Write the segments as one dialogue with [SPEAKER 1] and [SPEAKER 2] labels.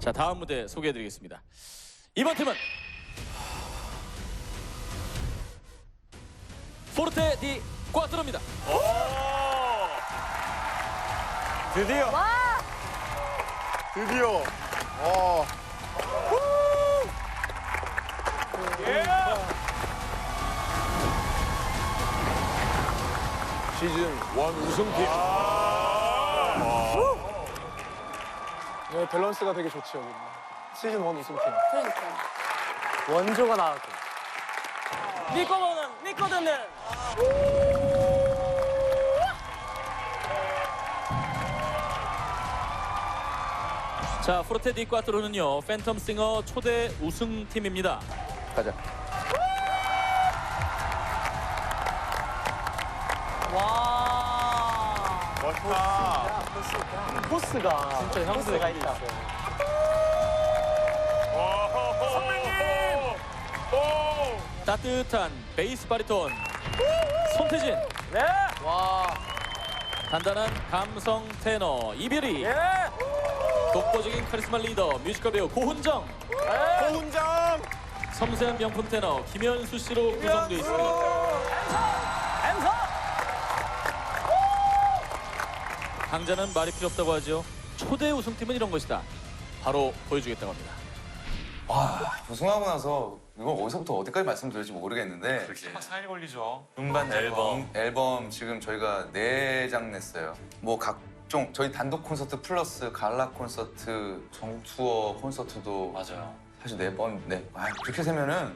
[SPEAKER 1] 자 다음 무대 소개해드리겠습니다. 이번 팀은 포르테 디 꽈트로입니다.
[SPEAKER 2] 드디어. 드디어. 와. 시즌 원 우승팀.
[SPEAKER 3] 네, 밸런스가 되게 좋죠. 여기. 시즌 1 우승팀.
[SPEAKER 4] 그러니까.
[SPEAKER 3] 원조가 나왔고.
[SPEAKER 4] 믿고는 믿거든요.
[SPEAKER 1] 자 포르테 디 꽈트로는요 팬텀 싱어 초대 우승팀입니다.
[SPEAKER 2] 가자.
[SPEAKER 4] 와.
[SPEAKER 2] 멋있다.
[SPEAKER 3] 포스가 진짜 포스가 있다.
[SPEAKER 1] 따뜻한 베이스 바리톤 손태진.
[SPEAKER 3] 네. 와.
[SPEAKER 1] 단단한 감성 테너 이별이.
[SPEAKER 3] 예.
[SPEAKER 1] 독보적인 카리스마 리더 뮤지컬 배우 고훈정.
[SPEAKER 2] 고훈장.
[SPEAKER 1] 섬세한 명품 테너 김현수 씨로 구성되어 있습니다.
[SPEAKER 4] 엠서.
[SPEAKER 1] 강자는 말이 필요 없다고 하죠. 초대 우승팀은 이런 것이다. 바로 보여주겠다고 합니다.
[SPEAKER 5] 우승하고 나서 이걸 어디서부터 어디까지 말씀드릴지 모르겠는데
[SPEAKER 6] 4일 걸리죠.
[SPEAKER 5] 음반 앨범 앨범 지금 저희가 네 장 냈어요. 뭐 각종 저희 단독 콘서트 플러스 갈라 콘서트 전국 투어 콘서트도
[SPEAKER 6] 맞아요.
[SPEAKER 5] 사실 네 번 네. 아, 그렇게 세면은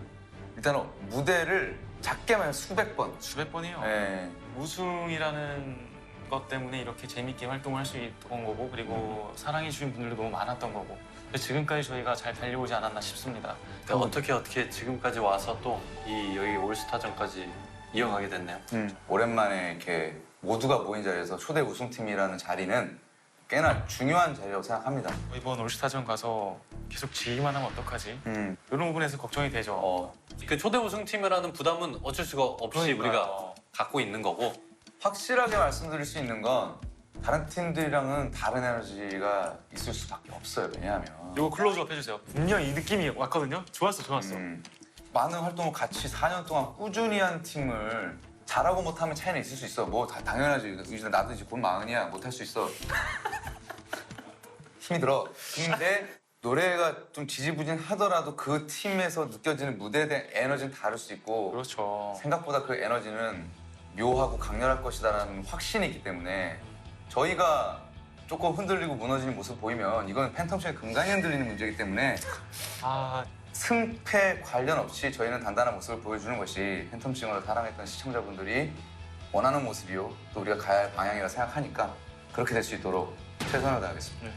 [SPEAKER 5] 일단은 무대를 작게 하면 수백 번.
[SPEAKER 6] 수백 번이요.
[SPEAKER 5] 예.
[SPEAKER 6] 우승이라는 것 때문에 이렇게 재밌게 활동을 할 수 있던 거고 그리고 사랑해 주신 분들도 너무 많았던 거고 그래서 지금까지 저희가 잘 달려오지 않았나 싶습니다.
[SPEAKER 7] 그러니까 어떻게 어떻게 지금까지 와서 또 이 여기 올스타전까지 이어가게 됐네요.
[SPEAKER 5] 음, 오랜만에 이렇게 모두가 모인 자리에서 초대 우승팀이라는 자리는 꽤나 중요한 자리라고 생각합니다.
[SPEAKER 6] 이번 올스타전 가서 계속 지기만 하면 어떡하지?
[SPEAKER 5] 음,
[SPEAKER 6] 이런 부분에서 걱정이 되죠.
[SPEAKER 7] 어, 그 초대 우승팀이라는 부담은 어쩔 수가 없이
[SPEAKER 6] 그러니까요.
[SPEAKER 7] 우리가 갖고 있는 거고
[SPEAKER 5] 확실하게 말씀드릴 수 있는 건 다른 팀들이랑은 다른 에너지가 있을 수밖에 없어요. 왜냐하면
[SPEAKER 6] 이거 클로즈업 해주세요. 분명 이 느낌이 왔거든요. 좋았어, 좋았어.
[SPEAKER 5] 음, 많은 활동을 같이 4년 동안 꾸준히 한 팀을 잘하고 못하면 차이는 있을 수 있어. 뭐 다 당연하지. 이제 나도 이제 곧 마흔이야. 못할 수 있어. 힘이 들어. 근데 노래가 좀 지지부진하더라도 그 팀에서 느껴지는 무대에 대한 에너지는 다를 수 있고
[SPEAKER 6] 그렇죠.
[SPEAKER 5] 생각보다 그 에너지는 묘하고 강렬할 것이다라는 확신이 있기 때문에 저희가 조금 흔들리고 무너지는 모습 보이면 이건 팬텀싱의 금강이 흔들리는 문제이기 때문에
[SPEAKER 6] 아,
[SPEAKER 5] 승패 관련 없이 저희는 단단한 모습을 보여주는 것이 팬텀싱어를 사랑했던 시청자분들이 원하는 모습이요 또 우리가 가야 할 방향이라 생각하니까 그렇게 될 수 있도록 최선을 다하겠습니다.
[SPEAKER 6] 네.